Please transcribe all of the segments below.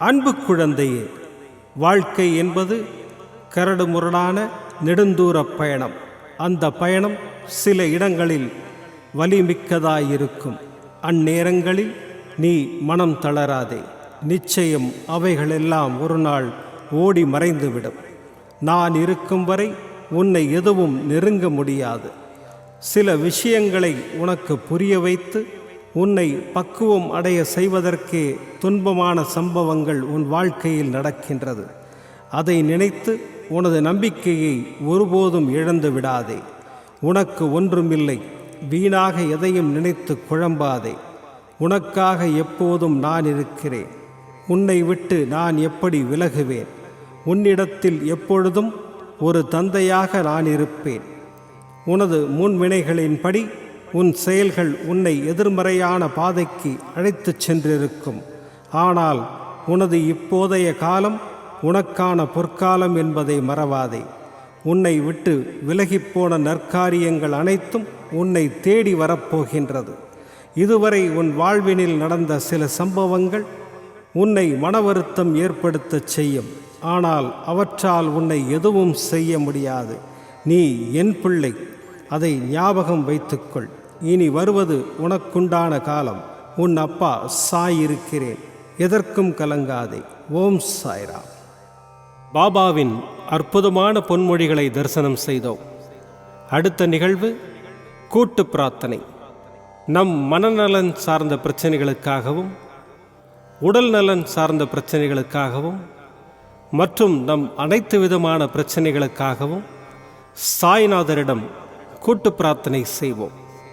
அன்பு குழந்தையே வாழ்க்கை என்பது கரடுமுரடான நெடுந்தூர பயணம். அந்த பயணம் சில இடங்களில் வலிமிக்கதாயிருக்கும். அந்நேரங்களில் நீ மனம் தளராதே. நிச்சயம் அவைகளெல்லாம் ஒரு நாள் ஓடி மறைந்துவிடும். நான் இருக்கும் வரை உன்னை எதுவும் நெருங்க முடியாது. சில விஷயங்களை உனக்கு புரிய வைத்து உன்னை பக்குவம் அடைய செய்வதற்கே துன்பமான சம்பவங்கள் உன் வாழ்க்கையில் நடக்கின்றது. அதை நினைத்து உனது நம்பிக்கையை ஒருபோதும் இழந்து விடாதே. உனக்கு ஒன்றுமில்லை. வீணாக எதையும் நினைத்து குழம்பாதே. உனக்காக எப்போதும் நான் இருக்கிறேன். உன்னை விட்டு நான் எப்படி விலகுவேன்? உன்னிடத்தில் எப்பொழுதும் ஒரு தந்தையாக நான் இருப்பேன். உனது முன்வினைகளின்படி உன் செயல்கள் உன்னை எதிர்மறையான பாதைக்கு அழைத்துச் சென்றிருக்கும். ஆனால் உனது இப்போதைய காலம் உனக்கான பொற்காலம் என்பதை மறவாதே. உன்னை விட்டு விலகிப்போன நற்காரியங்கள் அனைத்தும் உன்னை தேடி வரப்போகின்றது. இதுவரை உன் வாழ்வினில் நடந்த சில சம்பவங்கள் உன்னை மன வருத்தம் ஏற்படுத்தச் செய்யும். ஆனால் அவற்றால் உன்னை எதுவும் செய்ய முடியாது. நீ என் பிள்ளை. அதை ஞாபகம் வைத்துக்கொள். இனி வருவது உனக்குண்டான காலம். உன் அப்பா சாய் இருக்கிறேன் எதற்கும் கலங்காதே. ஓம் சாய்ராம். பாபாவின் அற்புதமான பொன்மொழிகளை தரிசனம் செய்தோம். அடுத்த நிகழ்வு கூட்டு பிரார்த்தனை. நம் மனநலன் சார்ந்த பிரச்சனைகளுக்காகவும் உடல் நலன் சார்ந்த பிரச்சனைகளுக்காகவும் மற்றும் நம் அனைத்து விதமான பிரச்சனைகளுக்காகவும் சாய்நாதரிடம் கூட்டு பிரார்த்தனை செய்வோம்.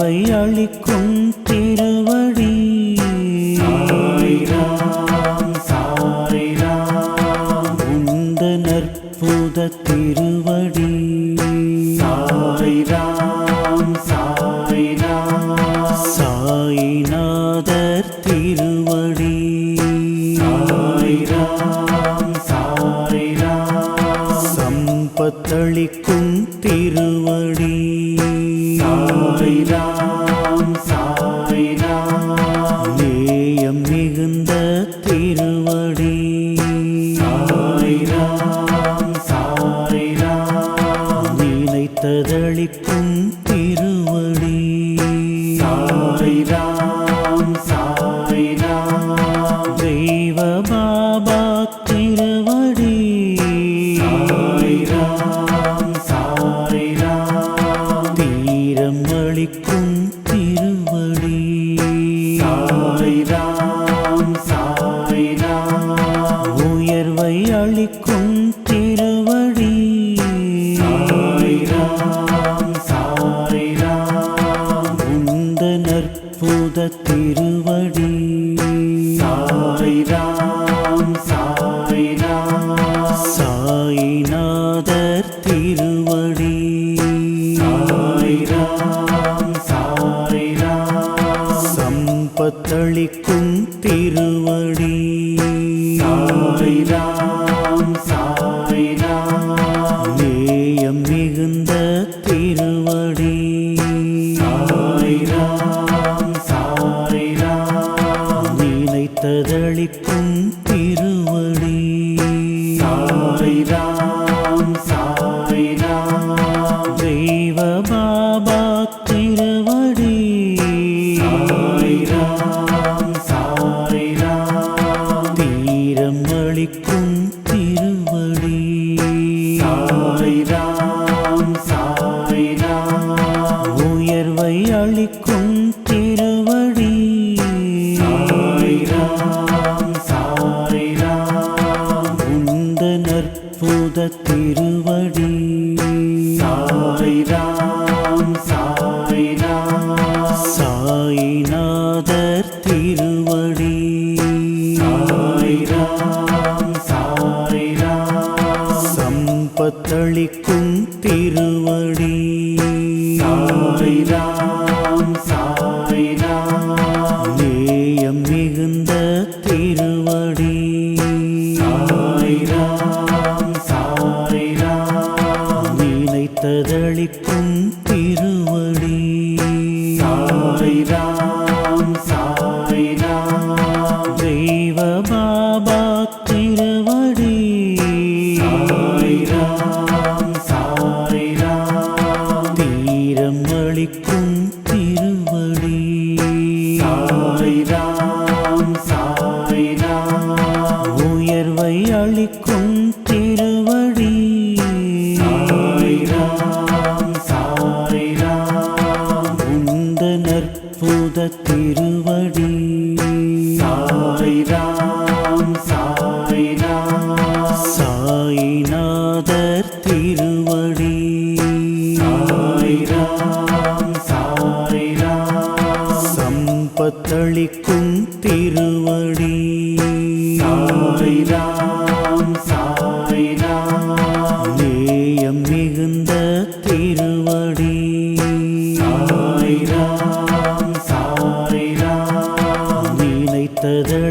அழிக்கும் தீ தளிக்கும் திருவள் சாய்நாதர் திருவடி. சாய்ராம் சாய்ராம். சம்பத்தளிக்கும் திரு திருவடி. சாய்ரா அடுத்தது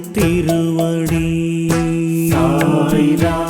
திருவடி. சாய்ரா